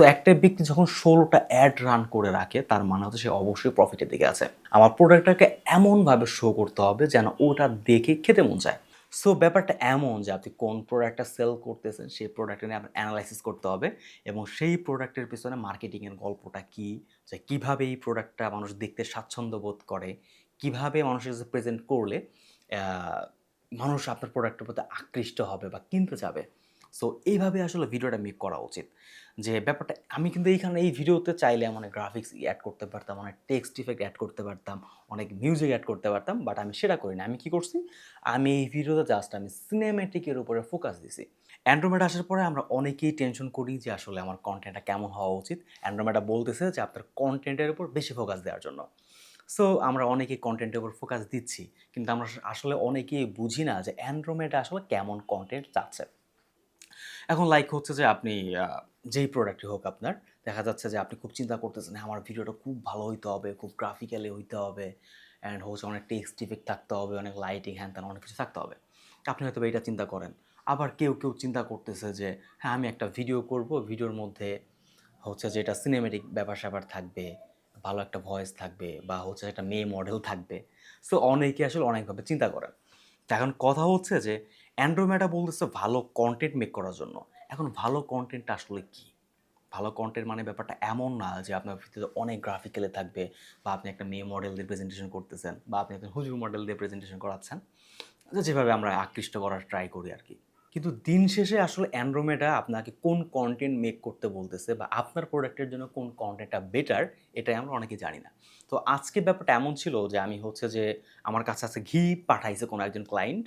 So একটা ব্যক্তি যখন ষোলোটা অ্যাড রান করে রাখে, তার মানে হচ্ছে সে অবশ্যই প্রফিটের দিকে আছে। আমার প্রোডাক্টটাকে এমনভাবে শো করতে হবে যেন ওটা দেখে খেতে মন চায়। সো ব্যাপারটা এমন যে আপনি কোন প্রোডাক্টটা সেল করতেছেন, সেই প্রোডাক্টটা নিয়ে আপনার অ্যানালাইসিস করতে হবে এবং সেই প্রোডাক্টের পিছনে মার্কেটিংয়ের গল্পটা কী? যে কীভাবে এই প্রোডাক্টটা মানুষ দেখতে স্বাচ্ছন্দ্য বোধ করে? কীভাবে মানুষের কাছে প্রেজেন্ট করলে মানুষ আপনার প্রোডাক্টের প্রতি আকৃষ্ট হবে বা কিনতে যাবে? সো এইভাবে আসলে ভিডিওটা মেক করা উচিত। যে ব্যাপারটা, আমি কিন্তু এইখানে, এই ভিডিওতে চাইলে অনেক গ্রাফিক্স অ্যাড করতে পারতাম, অনেক টেক্সট ইফেক্ট অ্যাড করতে পারতাম, অনেক মিউজিক অ্যাড করতে পারতাম বাট আমি সেটা করি না আমি কি করছি? আমি এই ভিডিওতে জাস্ট আমি সিনেমেটিকের উপরে ফোকাস দিছি। অ্যান্ড্রোমেড আসার পরে আমরা অনেকেই টেনশন করি যে আসলে আমার কন্টেন্টটা কেমন হওয়া উচিত। অ্যান্ড্রোমেডা বলতেছে যে আপনার কন্টেন্টের উপর বেশি ফোকাস দেওয়ার জন্য। সো আমরা অনেকেই কন্টেন্টের উপর ফোকাস দিচ্ছি, কিন্তু আমরা আসলে অনেকেই বুঝি না যে অ্যান্ড্রোমেডা আসলে কেমন কন্টেন্ট চাচ্ছে। এখন লাইক হচ্ছে যে আপনি যেই প্রোডাক্টই হোক আপনার দেখা যাচ্ছে যে আপনি খুব চিন্তা করতেছেন "হ্যাঁ, আমার ভিডিওটা খুব ভালো হইতে হবে খুব গ্রাফিক্যালি হইতে হবে অ্যান্ড হচ্ছে অনেক টেক্সট ইফেক্ট থাকতে হবে অনেক লাইটিং হ্যান ত্যান অনেক কিছু থাকতে হবে। আপনি হয়তো এটা চিন্তা করেন। আবার কেউ কেউ চিন্তা করতেছে যে হ্যাঁ আমি একটা ভিডিও করব ভিডিওর মধ্যে হচ্ছে যে এটা সিনেমেটিক ব্যাপার স্যাপার থাকবে ভালো একটা ভয়েস থাকবে বা হচ্ছে একটা মেয়ে মডেল থাকবে। সো অনেকে আসলে অনেকভাবে চিন্তা করেন। তো এখন কথা হচ্ছে যে অ্যান্ড্রোমেডা বলতেছে ভালো কন্টেন্ট মেক করার জন্য। এখন ভালো কন্টেন্টটা আসলে কি? ভালো কন্টেন্ট মানে ব্যাপারটা এমন না যে আপনার ভিতরে অনেক গ্রাফিক্যালে থাকবে বা আপনি একটা মেয়ে মডেল দিয়ে প্রেজেন্টেশন করতেছেন বা আপনি একটা হুজুর মডেল দিয়ে প্রেজেন্টেশন করাচ্ছেন। যেভাবে আমরা আকৃষ্ট করার ট্রাই করি আর কি কিন্তু দিন শেষে আসলে অ্যান্ড্রোমেডা আপনাকে কোন কন্টেন্ট মেক করতে বলতেছে বা আপনার প্রোডাক্টের জন্য কোন কন্টেন্টটা বেটার এটাই আমরা অনেকে জানি না। তো আজকে ব্যাপারটা এমন ছিল যে আমি হচ্ছে যে আমার কাছে আছে ঘি পাঠাইছে কোনো একজন ক্লায়েন্ট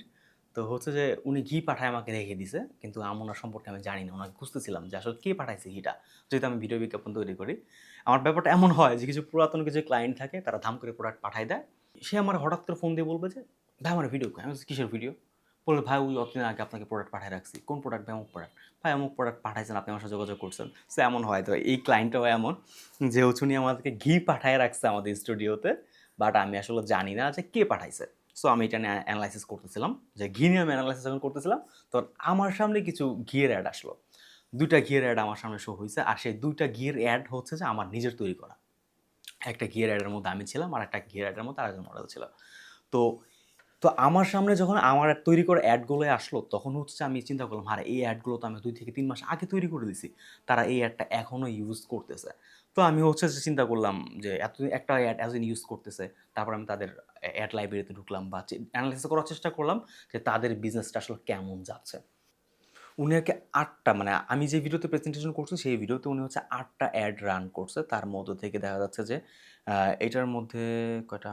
তো হচ্ছে যে উনি ঘি পাঠায় আমাকে রেখে দিছে, কিন্তু ওনার সম্পর্কে আমি জানি না, ওনাকে খুঁজতেছিলাম যে আসলে কে পাঠাইছে ঘিটা। যেহেতু আমি ভিডিও বিজ্ঞাপন তৈরি করি। আমার ব্যাপারটা এমন হয় যে কিছু পুরাতন কিছু ক্লায়েন্ট থাকে, তারা ধাম করে প্রোডাক্ট পাঠায় দেয়। সে আমার হঠাৎ করে ফোন দিয়ে বলবে যে, ভাই, আমার ভিডিও আমি কিসের ভিডিও বলল ভাই, ওই অতদিন আগে আপনাকে প্রোডাক্ট পাঠিয়ে রাখছি। কোন প্রোডাক্ট ভাই, অমুক প্রোডাক্ট ভাই, অমুক প্রোডাক্ট পাঠাইছেন, আপনি আমার সাথে যোগাযোগ করছেন। সে এমন হয়। তো এই ক্লায়েন্টটাও এমন যে উনি আমাদেরকে ঘি পাঠায় রাখছে আমাদের স্টুডিওতে বাট আমি আসলে জানি না যে কে পাঠাইছে। সো আমি এটা নিয়ে অ্যানালাইসিস করতেছিলাম, যে ঘি নিয়ে আমি অ্যানালাইসিস যখন করতেছিলাম। তখন আমার সামনে কিছু ঘিয়ের অ্যাড আসলো। দুইটা ঘিয়ের অ্যাড আমার সামনে শো হয়েছে আর সেই দুইটা ঘিয়ের অ্যাড হচ্ছে যে আমার নিজের তৈরি করা। একটা গিয়ার অ্যাডের মধ্যে আমি ছিলাম, আর একটা গিয়ার অ্যাডের মধ্যে আরেকজন মডেল ছিল। তো তো আমার সামনে যখন আমার তৈরি করা অ্যাডগুলো আসলো, তখন হচ্ছে আমি চিন্তা করলাম হ্যাঁ এই অ্যাডগুলো তো আমি দুই থেকে তিন মাস আগে তৈরি করে দিছি। তারা এই অ্যাডটা এখনও ইউজ করতেছে। তো আমি হচ্ছে চিন্তা করলাম যে এত, একটা অ্যাড এতদিন ইউজ করতেছে, তারপর আমি তাদের অ্যাড লাইব্রেরিতে ঢুকলাম বা অ্যানালাইসিস করার চেষ্টা করলাম যে তাদের বিজনেসটা আসলে কেমন যাচ্ছে। উনি আর কি আটটা মানে আমি যে ভিডিওতে প্রেজেন্টেশন করছি, সেই ভিডিওতে উনি হচ্ছে আটটা অ্যাড রান করছে। তার মধ্যে থেকে দেখা যাচ্ছে যে এটার মধ্যে কয়টা?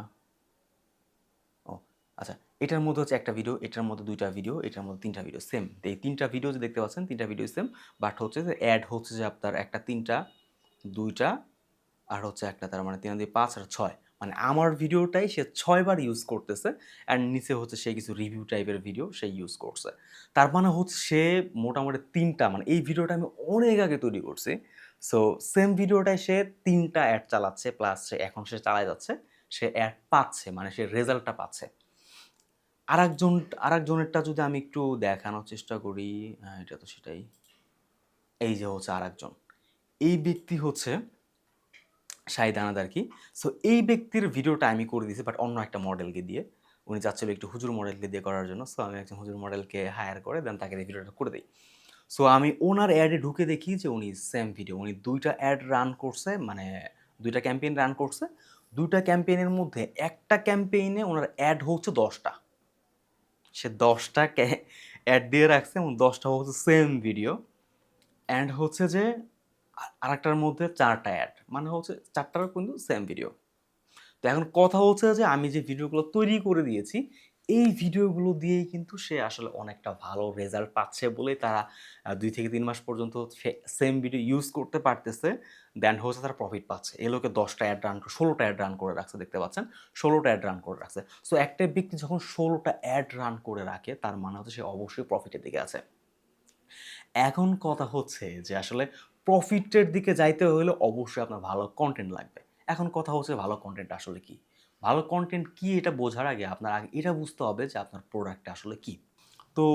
ও আচ্ছা এটার মধ্যে হচ্ছে একটা ভিডিও এটার মধ্যে দুইটা ভিডিও এটার মধ্যে তিনটা ভিডিও সেম এই তিনটা ভিডিও যে দেখতে পাচ্ছেন, তিনটা ভিডিও সেম বাট হচ্ছে যে অ্যাড হচ্ছে যে আপনার একটা তিনটা দুইটা আর হচ্ছে একটা তার মানে তিন দিয়ে পাঁচ আর ছয়। মানে আমার ভিডিওটাই সে ছয়বার ইউজ করতেছে অ্যান্ড নিচে হচ্ছে সে কিছু রিভিউ টাইপের ভিডিও সে ইউজ করছে। তার মানে হচ্ছে সে মোটামুটি তিনটা মানে এই ভিডিওটা আমি অনেক আগে তৈরি করছি। সো সেম ভিডিওটায় সে তিনটা অ্যাড চালাচ্ছে প্লাস সে এখন সে চালায় যাচ্ছে, সে অ্যাড পাচ্ছে মানে সে রেজাল্টটা পাচ্ছে। আরেকজন, আরেকজনেরটা যদি আমি একটু দেখানোর চেষ্টা করি এটা তো সেটাই। এই যে হচ্ছে আরেকজন। এই ব্যক্তি হচ্ছে শাহিদ আনাদ আর কি। সো এই ব্যক্তির ভিডিওটা আমি করে দিয়েছি বাট অন্য একটা মডেলকে দিয়ে। উনি চাচ্ছিল একটু হুজুর মডেলকে দিয়ে করার জন্য। সো আমি একজন হুজুর মডেলকে হায়ার করে দেন তাকে দিয়ে ভিডিওটা করে দিই। সো আমি ওনার অ্যাডে ঢুকে দেখি যে উনি সেম ভিডিও উনি দুইটা অ্যাড রান করছে মানে দুইটা ক্যাম্পেইন রান করছে। দুইটা ক্যাম্পেইনের মধ্যে একটা ক্যাম্পেইনে ওনার অ্যাড হচ্ছে দশটা। সে দশটা অ্যাড দিয়ে রাখছে এবং দশটা হচ্ছে সেম ভিডিও অ্যান্ড হচ্ছে যে আরেকটার মধ্যে চারটা অ্যাড মানে হচ্ছে চারটার কিন্তু সেম ভিডিও তো এখন কথা হচ্ছে যে আমি যে ভিডিওগুলো তৈরি করে দিয়েছি, এই ভিডিওগুলো দিয়েই কিন্তু সে আসলে অনেকটা ভালো রেজাল্ট পাচ্ছে বলেই তারা দুই থেকে তিন মাস পর্যন্ত সেম ভিডিও ইউজ করতে পারতেছে দেন হচ্ছে তারা প্রফিট পাচ্ছে। এ লোকে দশটা অ্যাড রান ষোলোটা অ্যাড রান করে রাখছে, দেখতে পাচ্ছেন? ষোলোটা অ্যাড রান করে রাখছে। সো একটা ব্যক্তি যখন ষোলোটা অ্যাড রান করে রাখে, তার মানে হচ্ছে সে অবশ্যই প্রফিটের দিকে আছে। এখন কথা হচ্ছে যে আসলে প্রফিটের দিকে যাইতে হলে অবশ্যই আপনার ভালো কন্টেন্ট লাগবে। এখন কথা হচ্ছে ভালো কন্টেন্ট আসলে কি? ভালো কন্টেন্ট কি এটা বোঝার আগে আপনার আগে এটা বুঝতে হবে যে আপনার প্রোডাক্টটা আসলে কি। তো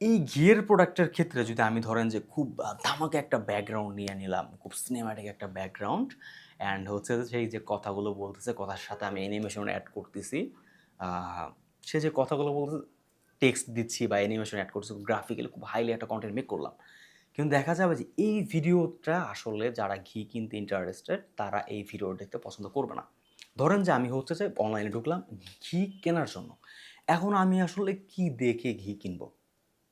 এই ঘিয়ের প্রোডাক্টের ক্ষেত্রে যদি আমি ধরেন যে খুব ধামাকা একটা ব্যাকগ্রাউন্ড নিয়ে নিলাম, খুব সিনেমাটিক একটা ব্যাকগ্রাউন্ড অ্যান্ড হচ্ছে সেই যে কথাগুলো বলতেছে, কথার সাথে আমি অ্যানিমেশন অ্যাড করতেছি সে যে কথাগুলো বলতে টেক্সট দিচ্ছি বা অ্যানিমেশন অ্যাড করছি গ্রাফিক্যালি খুব হাইলি একটা কন্টেন্ট মেক করলাম। কিন্তু দেখা যাবে যে এই ভিডিওটা আসলে যারা ঘি কিনতে ইন্টারেস্টেড তারা এই ভিডিও দেখতে পছন্দ করবে না। ধরেন যে আমি হচ্ছে যে অনলাইনে ঢুকলাম ঘি কেনার জন্য। এখন আমি আসলে কি দেখে ঘি কিনবো?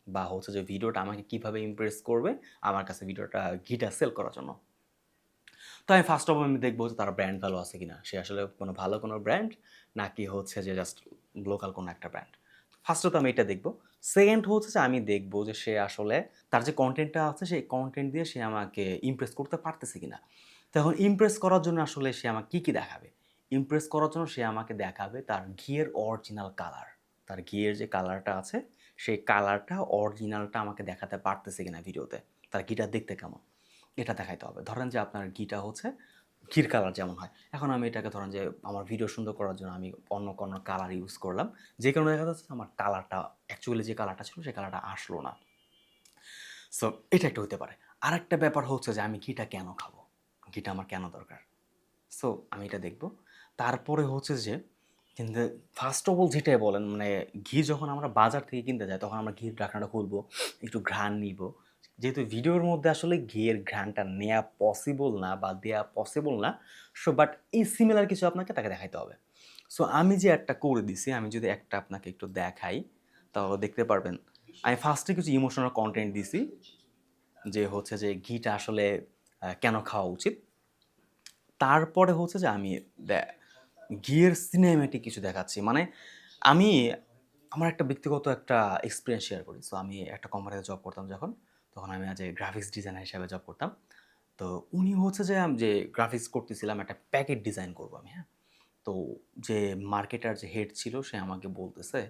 বা হচ্ছে যে ভিডিওটা আমাকে কীভাবে ইমপ্রেস করবে আমার কাছে ভিডিওটা, ঘিটা সেল করার জন্য? তো আমি ফার্স্ট অফ অল আমি দেখব যে তার ব্র্যান্ড ভালো আছে কিনা। সে আসলে কোনো ভালো কোনো ব্র্যান্ড নাকি হচ্ছে যে জাস্ট লোকাল কোনো একটা ব্র্যান্ড ফার্স্টে তো আমি এটা দেখব। সেকেন্ড হচ্ছে যে আমি দেখব যে সে আসলে তার যে কন্টেন্টটা আছে, সেই কন্টেন্ট দিয়ে সে আমাকে ইমপ্রেস করতে পারতেছে কিনা। তো এখন ইমপ্রেস করার জন্য আসলে সে আমাকে কী কী দেখাবে? ইমপ্রেস করার জন্য সে আমাকে দেখাবে তার ঘিয়ের অরিজিনাল কালার তার ঘিয়ের যে কালারটা আছে, সেই কালারটা অরিজিনালটা আমাকে দেখাতে পারতেছে কিনা ভিডিওতে তার ঘিটা দেখতে কেমন? এটা দেখাইতে হবে। ধরেন যে আপনার ঘিটা হচ্ছে ঘির কালার যেমন হয়। এখন আমি এটাকে ধরেন যে আমার ভিডিও সুন্দর করার জন্য আমি অন্য কোনো কালার ইউজ করলাম। যে কারণে দেখা যাচ্ছে আমার কালারটা অ্যাকচুয়ালি যে কালারটা ছিল সেই কালারটা আসলো না। সো এটা একটা হতে পারে। আর একটা ব্যাপার হচ্ছে যে আমি ঘিটা কেন খাব? ঘিটা আমার কেন দরকার? সো আমি এটা দেখব। তারপরে হচ্ছে যে, কিন্তু ফার্স্ট অফ অল যেটাই বলেন মানে ঘি যখন আমরা বাজার থেকে কিনতে যাই, তখন আমরা ঘির ঢাকনাটা খুলবো, একটু ঘ্রাণ নিব। যেহেতু ভিডিওর মধ্যে আসলে ঘিয়ের ঘ্রাণটা নেওয়া পসিবল না বা দেওয়া পসিবল না সো বাট এই সিমিলার কিছু আপনাকে তাকে দেখাইতে হবে। সো আমি যে একটা করে দিছি, আমি যদি একটা আপনাকে একটু দেখাই, তাহলে দেখতে পারবেন, আমি ফার্স্টে কিছু ইমোশনাল কন্টেন্ট দিছি, যে হচ্ছে যে ঘিটা আসলে কেন খাওয়া উচিত। তারপরে হচ্ছে যে আমি ঘিয়ের সিনেমেটিক কিছু দেখাচ্ছি। মানে আমি, আমার একটা ব্যক্তিগত একটা এক্সপিরিয়েন্স শেয়ার করি। সো আমি একটা কোম্পানিতে জব করতাম যখন তখন আমি আজ গ্রাফিক্স ডিজাইনার হিসাবে জব করতাম। তো উনি হচ্ছে যে আমি যে গ্রাফিক্স করতেছিলাম, একটা প্যাকেট ডিজাইন করব আমি হ্যাঁ? তো যে মার্কেটার যে হেড ছিল, সে আমাকে বলতেছে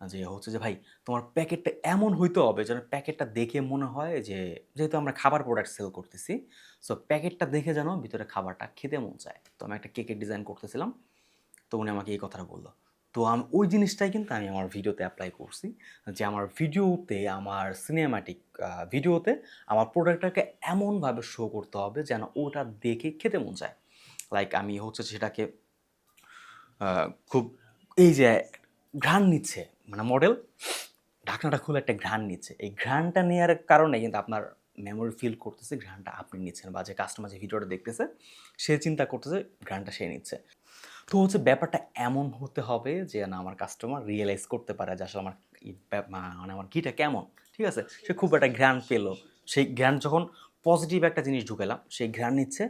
যে, হচ্ছে যে, ভাই, তোমার প্যাকেটটা এমন হইতে হবে যেন প্যাকেটটা দেখে মনে হয় যে, যেহেতু আমরা খাবার প্রোডাক্ট সেল করতেছি সো প্যাকেটটা দেখে যেন ভিতরে খাবারটা খেতে মন চায়। তো আমি একটা কেকের ডিজাইন করতেছিলাম। তো উনি আমাকে এই কথাটা বলল। তো আমি, ওই জিনিসটাই কিন্তু আমি আমার ভিডিওতে অ্যাপ্লাই করছি যে আমার ভিডিওতে, আমার সিনেমাটিক ভিডিওতে আমার প্রোডাক্টটাকে এমনভাবে শো করতে হবে যেন ওটা দেখে খেতে মন চায়। লাইক আমি হচ্ছে সেটাকে খুব এই যে ঘ্রাণ নিচ্ছে মানে মডেল ঢাকনাটা খুলে একটা ঘ্রাণ নিচ্ছে। এই ঘ্রাণটা নেওয়ার কারণে কিন্তু আপনার মেমোরি ফিল করতেছে, ঘ্রাণটা আপনি নিচ্ছেন বা যে কাস্টমার যে ভিডিওটা দেখতেছে, সে চিন্তা করতেছে, ঘ্রাণটা সে নিচ্ছে। তো হচ্ছে ব্যাপারটা এমন হতে হবে যে না আমার কাস্টমার রিয়েলাইজ করতে পারে যে আসলে আমার মানে আমার ঘিটা কেমন ঠিক আছে? সে খুব একটা ঘ্রাণ পেল। সেই ঘ্রাণ যখন পজিটিভ একটা জিনিস ঢুকেলাম সেই ঘ্রাণ নিচ্ছে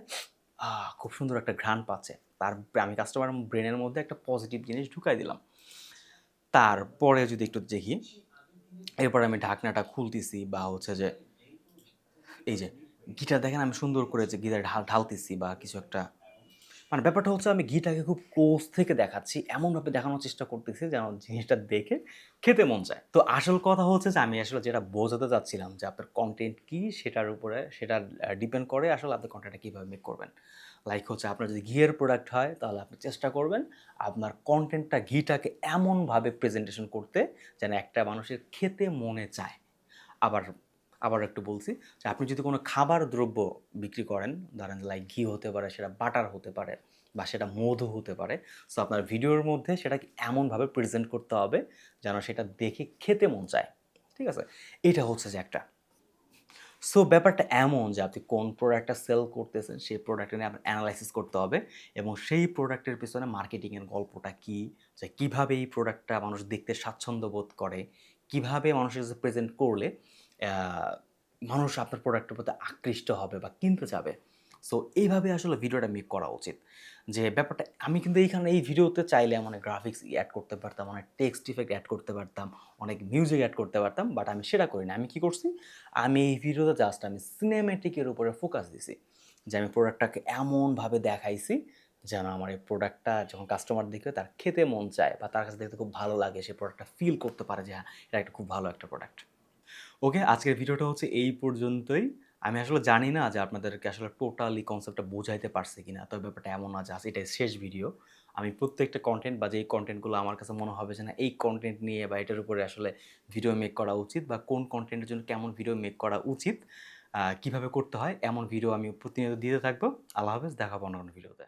খুব সুন্দর একটা ঘ্রাণ পাচ্ছে। তার আমি কাস্টমার ব্রেনের মধ্যে একটা পজিটিভ জিনিস ঢুকাই দিলাম। তারপরে যদি একটু দেখি এরপরে আমি ঢাকনাটা খুলতেছি বা হচ্ছে যে এই যে গিটার দেখেন আমি সুন্দর করে যে গিটার ঢাল ঢালতেছি বা কিছু একটা মানে ব্যাপারটা হচ্ছে আমি ঘিটাকে খুব ক্লোজ থেকে দেখাচ্ছি এমনভাবে দেখানোর চেষ্টা করতেছি যেন জিনিসটা দেখে খেতে মন চায়। তো আসল কথা হচ্ছে যে আমি আসলে যেটা বোঝাতে চাচ্ছিলাম যে আপনার কন্টেন্ট কি সেটার উপরে সেটা ডিপেন্ড করে আসলে আপনি কন্টেন্টটা কীভাবে মেক করবেন। লাইক হচ্ছে আপনার যদি ঘিয়ের প্রোডাক্ট হয় তাহলে আপনি চেষ্টা করবেন আপনার কন্টেন্টটা ঘিটাকে এমনভাবে প্রেজেন্টেশন করতে যেন একটা মানুষের খেতে মনে চায়। আবার আবার একটু বলছি যে, আপনি যদি কোনো খাবার দ্রব্য বিক্রি করেন, ধরেন লাইক ঘি হতে পারে, সেটা বাটার হতে পারে বা সেটা মধু হতে পারে সো আপনার ভিডিওর মধ্যে সেটাকে এমনভাবে প্রেজেন্ট করতে হবে যেন সেটা দেখে খেতে মন চায়, ঠিক আছে? এটা হচ্ছে যে একটা। সো ব্যাপারটা এমন যে, আপনি কোন প্রোডাক্টটা সেল করতেছেন, সেই প্রোডাক্টটা নিয়ে আপনার অ্যানালাইসিস করতে হবে এবং সেই প্রোডাক্টের পিছনে মার্কেটিংয়ের গল্পটা কী? যে, কীভাবে এই প্রোডাক্টটা মানুষ দেখতে স্বাচ্ছন্দ্য বোধ করে? কীভাবে মানুষের কাছে প্রেজেন্ট করলে মানুষ আপনার প্রোডাক্টের প্রতি আকৃষ্ট হবে বা কিনতে যাবে। সো এইভাবে আসলে ভিডিওটা মেক করা উচিত। যে ব্যাপারটা, আমি কিন্তু এইখানে, এই ভিডিওতে চাইলে অনেক গ্রাফিক্স অ্যাড করতে পারতাম, অনেক টেক্সট ইফেক্ট অ্যাড করতে পারতাম, অনেক মিউজিক অ্যাড করতে পারতাম বাট আমি সেটা করি না আমি কি করছি? আমি এই ভিডিওতে জাস্ট আমি সিনেমেটিকের উপরে ফোকাস দিছি। যে আমি প্রোডাক্টটাকে এমনভাবে দেখাইছি, যেন আমার এই প্রোডাক্টটা যখন কাস্টমার দেখবে, তার খেতে মন চায় বা তার কাছে দেখতে খুব ভালো লাগে, সে প্রোডাক্টটা ফিল করতে পারে যে হ্যাঁ এটা একটা খুব ভালো একটা প্রোডাক্ট ওকে, আজকের ভিডিওটা হচ্ছে এই পর্যন্তই। আমি আসলে জানি না যে আপনাদেরকে আসলে টোটালি কনসেপ্টটা বোঝাইতে পারছি কিনা, তবে ব্যাপারটা এমন না যে এটাই শেষ ভিডিও আমি প্রত্যেকটা কন্টেন্ট বা যেই কন্টেন্টগুলো আমার কাছে মনে হবে যে না, এই কন্টেন্ট নিয়ে বা এটার উপরে আসলে ভিডিও মেক করা উচিত বা কোন কন্টেন্টের জন্য কেমন ভিডিও মেক করা উচিত কীভাবে করতে হয়, এমন ভিডিও আমি প্রতিনিয়ত দিতে থাকব। আল্লাহ হাফেজ দেখাবো অন্য কোনো ভিডিওতে